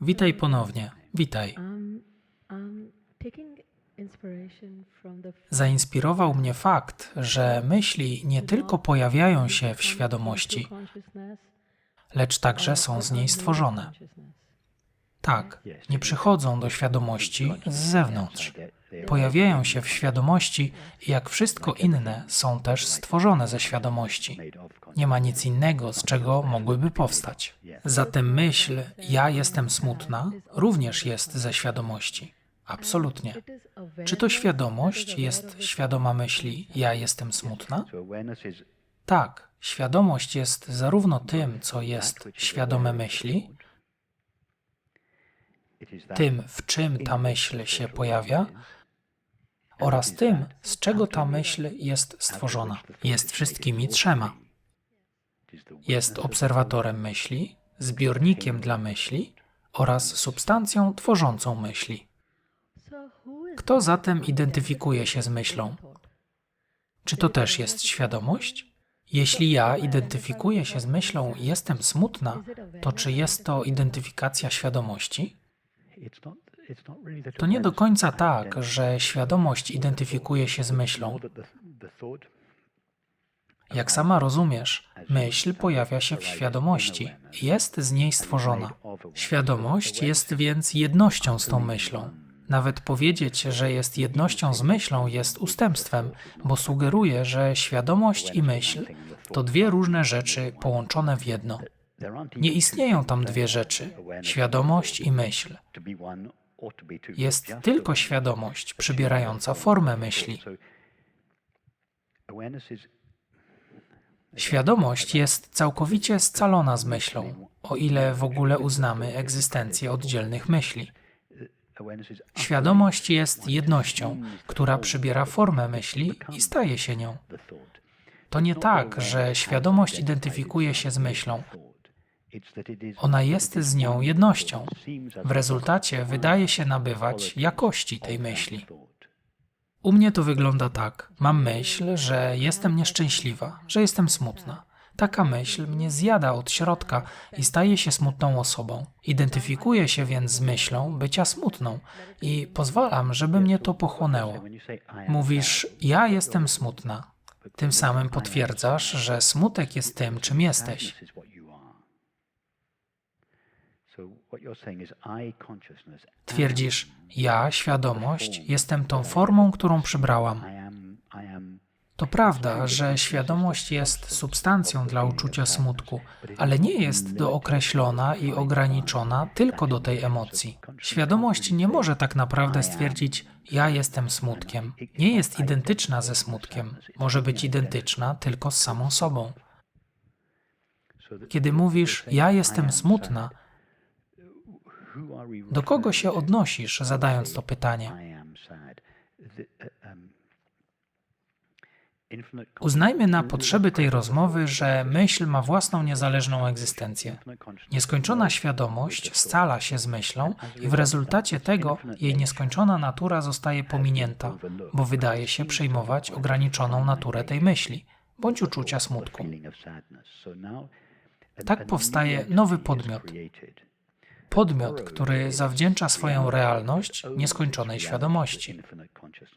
Witaj ponownie. Witaj. Um, um, Zainspirował mnie fakt, że myśli nie tylko pojawiają się w świadomości, lecz także są z niej stworzone. Tak, nie przychodzą do świadomości z zewnątrz. Pojawiają się w świadomości i jak wszystko inne są też stworzone ze świadomości. Nie ma nic innego, z czego mogłyby powstać. Zatem myśl ja jestem smutna również jest ze świadomości. Absolutnie. Czy to świadomość jest świadoma myśli ja jestem smutna? Tak, świadomość jest zarówno tym, co jest świadome myśli, tym, w czym ta myśl się pojawia, oraz tym, z czego ta myśl jest stworzona. Jest wszystkimi trzema. Jest obserwatorem myśli, zbiornikiem dla myśli oraz substancją tworzącą myśli. Kto zatem identyfikuje się z myślą? Czy to też jest świadomość? Jeśli ja identyfikuję się z myślą jestem smutna, to czy jest to identyfikacja świadomości? To nie do końca tak, że świadomość identyfikuje się z myślą. Jak sama rozumiesz, myśl pojawia się w świadomości, jest z niej stworzona. Świadomość jest więc jednością z tą myślą. Nawet powiedzieć, że jest jednością z myślą jest ustępstwem, bo sugeruje, że świadomość i myśl to dwie różne rzeczy połączone w jedno. Nie istnieją tam dwie rzeczy świadomość i myśl. Jest tylko świadomość przybierająca formę myśli. Świadomość jest całkowicie scalona z myślą, o ile w ogóle uznamy egzystencję oddzielnych myśli. Świadomość jest jednością, która przybiera formę myśli i staje się nią. To nie tak, że świadomość identyfikuje się z myślą. Ona jest z nią jednością. W rezultacie wydaje się nabywać jakości tej myśli. U mnie to wygląda tak. Mam myśl, że jestem nieszczęśliwa, że jestem smutna. Taka myśl mnie zjada od środka i staje się smutną osobą. Identyfikuję się więc z myślą bycia smutną i pozwalam, żeby mnie to pochłonęło. Mówisz, ja jestem smutna. Tym samym potwierdzasz, że smutek jest tym, czym jesteś. Twierdzisz, ja, świadomość, jestem tą formą, którą przybrałam. To prawda, że świadomość jest substancją dla uczucia smutku, ale nie jest dookreślona i ograniczona tylko do tej emocji. Świadomość nie może tak naprawdę stwierdzić, ja jestem smutkiem. Nie jest identyczna ze smutkiem. Może być identyczna tylko z samą sobą. Kiedy mówisz, ja jestem smutna, do kogo się odnosisz, zadając to pytanie? Uznajmy na potrzeby tej rozmowy, że myśl ma własną niezależną egzystencję. Nieskończona świadomość scala się z myślą i w rezultacie tego jej nieskończona natura zostaje pominięta, bo wydaje się przejmować ograniczoną naturę tej myśli bądź uczucia smutku. Tak powstaje nowy podmiot. Podmiot, który zawdzięcza swoją realność nieskończonej świadomości.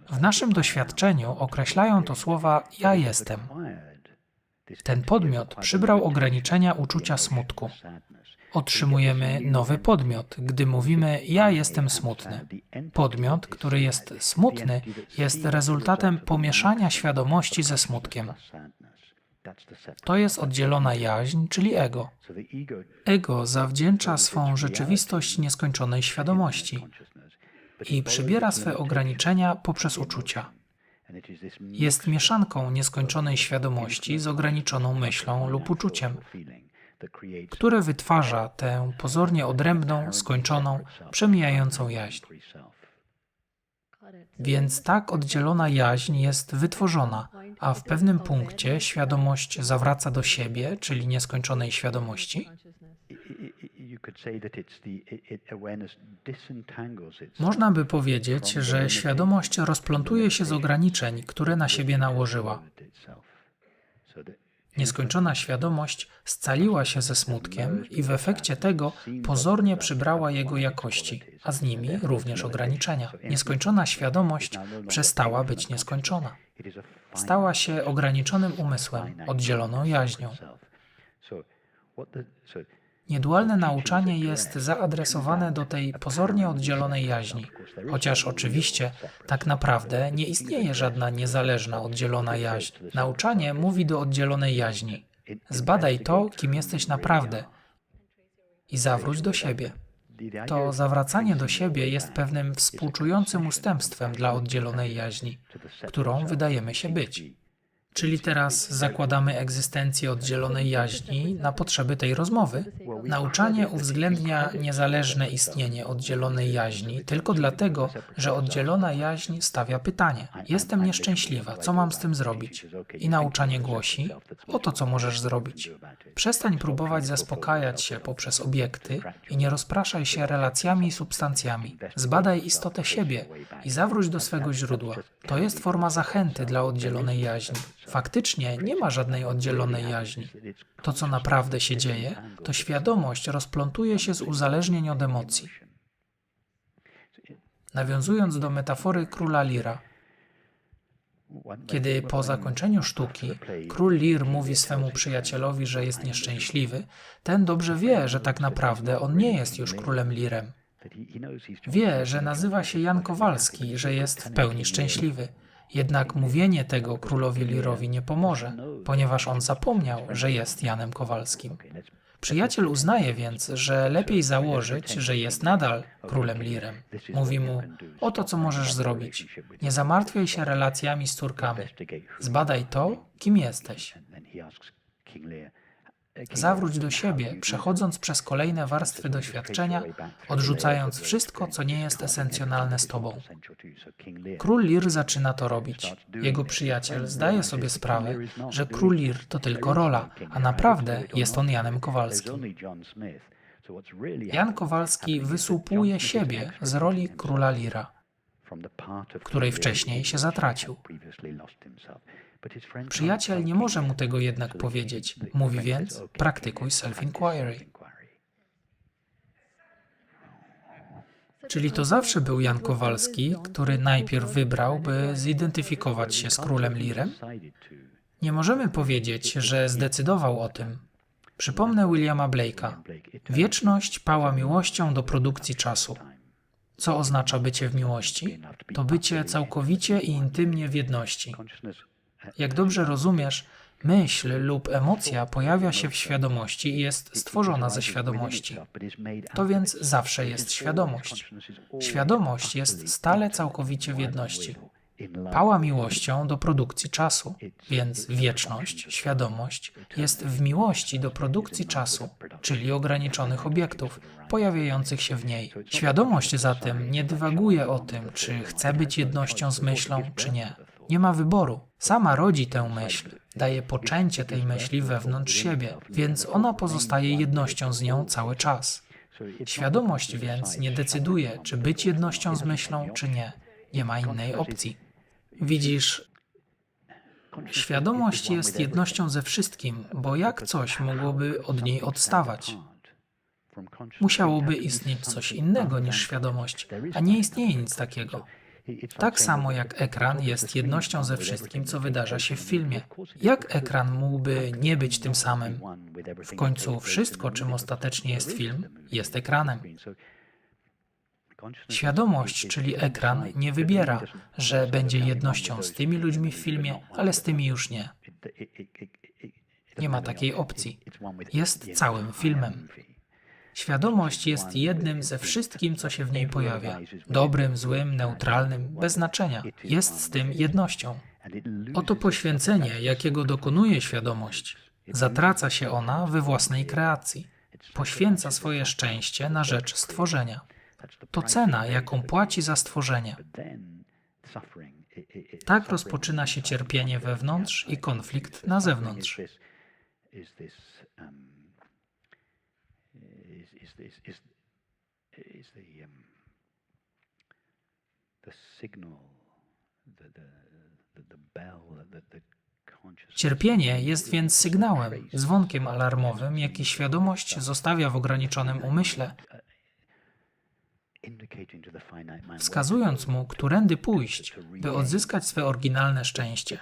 W naszym doświadczeniu określają to słowa ja jestem. Ten podmiot przybrał ograniczenia uczucia smutku. Otrzymujemy nowy podmiot, gdy mówimy ja jestem smutny. Podmiot, który jest smutny, jest rezultatem pomieszania świadomości ze smutkiem. To jest oddzielona jaźń, czyli ego. Ego zawdzięcza swą rzeczywistość nieskończonej świadomości i przybiera swe ograniczenia poprzez uczucia. Jest mieszanką nieskończonej świadomości z ograniczoną myślą lub uczuciem, które wytwarza tę pozornie odrębną, skończoną, przemijającą jaźń. Więc tak oddzielona jaźń jest wytworzona, a w pewnym punkcie świadomość zawraca do siebie, czyli nieskończonej świadomości. Można by powiedzieć, że świadomość rozplątuje się z ograniczeń, które na siebie nałożyła. Nieskończona świadomość scaliła się ze smutkiem i w efekcie tego pozornie przybrała jego jakości, a z nimi również ograniczenia. Nieskończona świadomość przestała być nieskończona. Stała się ograniczonym umysłem, oddzieloną jaźnią. Niedualne nauczanie jest zaadresowane do tej pozornie oddzielonej jaźni, chociaż oczywiście tak naprawdę nie istnieje żadna niezależna oddzielona jaźń. Nauczanie mówi do oddzielonej jaźni: zbadaj to, kim jesteś naprawdę i zawróć do siebie. To zawracanie do siebie jest pewnym współczującym ustępstwem dla oddzielonej jaźni, którą wydajemy się być. Czyli teraz zakładamy egzystencję oddzielonej jaźni na potrzeby tej rozmowy? Nauczanie uwzględnia niezależne istnienie oddzielonej jaźni tylko dlatego, że oddzielona jaźń stawia pytanie: Jestem nieszczęśliwa, co mam z tym zrobić? I nauczanie głosi: Oto co możesz zrobić. Przestań próbować zaspokajać się poprzez obiekty i nie rozpraszaj się relacjami i substancjami. Zbadaj istotę siebie i zawróć do swego źródła. To jest forma zachęty dla oddzielonej jaźni. Faktycznie nie ma żadnej oddzielonej jaźni. To, co naprawdę się dzieje, to świadomość rozplątuje się z uzależnień od emocji. Nawiązując do metafory króla Lira, kiedy po zakończeniu sztuki król Lir mówi swemu przyjacielowi, że jest nieszczęśliwy, ten dobrze wie, że tak naprawdę on nie jest już królem Lirem. Wie, że nazywa się Jan Kowalski, że jest w pełni szczęśliwy. Jednak mówienie tego królowi Lirowi nie pomoże, ponieważ on zapomniał, że jest Janem Kowalskim. Przyjaciel uznaje więc, że lepiej założyć, że jest nadal królem Lirem. Mówi mu: Oto co możesz zrobić. Nie zamartwiaj się relacjami z córkami. Zbadaj to, kim jesteś. Zawróć do siebie, przechodząc przez kolejne warstwy doświadczenia, odrzucając wszystko, co nie jest esencjonalne z tobą. Król Lir zaczyna to robić. Jego przyjaciel zdaje sobie sprawę, że król Lir to tylko rola, a naprawdę jest on Janem Kowalskim. Jan Kowalski wysłupuje siebie z roli króla Lira, której wcześniej się zatracił. Przyjaciel nie może mu tego jednak powiedzieć. Mówi więc: praktykuj self-inquiry. Czyli to zawsze był Jan Kowalski, który najpierw wybrał, by zidentyfikować się z królem Lirem? Nie możemy powiedzieć, że zdecydował o tym. Przypomnę Williama Blake'a. Wieczność pała miłością do produkcji czasu. Co oznacza bycie w miłości? To bycie całkowicie i intymnie w jedności. Jak dobrze rozumiesz, myśl lub emocja pojawia się w świadomości i jest stworzona ze świadomości. To więc zawsze jest świadomość. Świadomość jest stale całkowicie w jedności. Pała miłością do produkcji czasu, więc wieczność, świadomość jest w miłości do produkcji czasu, czyli ograniczonych obiektów pojawiających się w niej. Świadomość zatem nie dywaguje o tym, czy chce być jednością z myślą, czy nie. Nie ma wyboru. Sama rodzi tę myśl, daje poczęcie tej myśli wewnątrz siebie, więc ona pozostaje jednością z nią cały czas. Świadomość więc nie decyduje, czy być jednością z myślą, czy nie. Nie ma innej opcji. Widzisz, świadomość jest jednością ze wszystkim, bo jak coś mogłoby od niej odstawać? Musiałoby istnieć coś innego niż świadomość, a nie istnieje nic takiego. Tak samo jak ekran jest jednością ze wszystkim, co wydarza się w filmie. Jak ekran mógłby nie być tym samym? W końcu wszystko, czym ostatecznie jest film, jest ekranem. Świadomość, czyli ekran, nie wybiera, że będzie jednością z tymi ludźmi w filmie, ale z tymi już nie. Nie ma takiej opcji. Jest całym filmem. Świadomość jest jednym ze wszystkim, co się w niej pojawia. Dobrym, złym, neutralnym, bez znaczenia. Jest z tym jednością. Oto poświęcenie, jakiego dokonuje świadomość. Zatraca się ona we własnej kreacji. Poświęca swoje szczęście na rzecz stworzenia. To cena, jaką płaci za stworzenie. Tak rozpoczyna się cierpienie wewnątrz i konflikt na zewnątrz. Cierpienie jest więc sygnałem, dzwonkiem alarmowym, jaki świadomość zostawia w ograniczonym umyśle, wskazując mu, którędy pójść, by odzyskać swe oryginalne szczęście.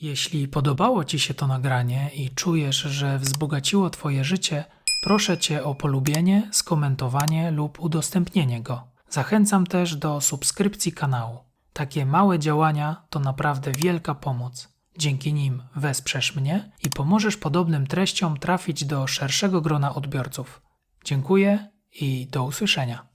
Jeśli podobało Ci się to nagranie i czujesz, że wzbogaciło Twoje życie, proszę Cię o polubienie, skomentowanie lub udostępnienie go. Zachęcam też do subskrypcji kanału. Takie małe działania to naprawdę wielka pomoc. Dzięki nim wesprzesz mnie i pomożesz podobnym treściom trafić do szerszego grona odbiorców. Dziękuję i do usłyszenia.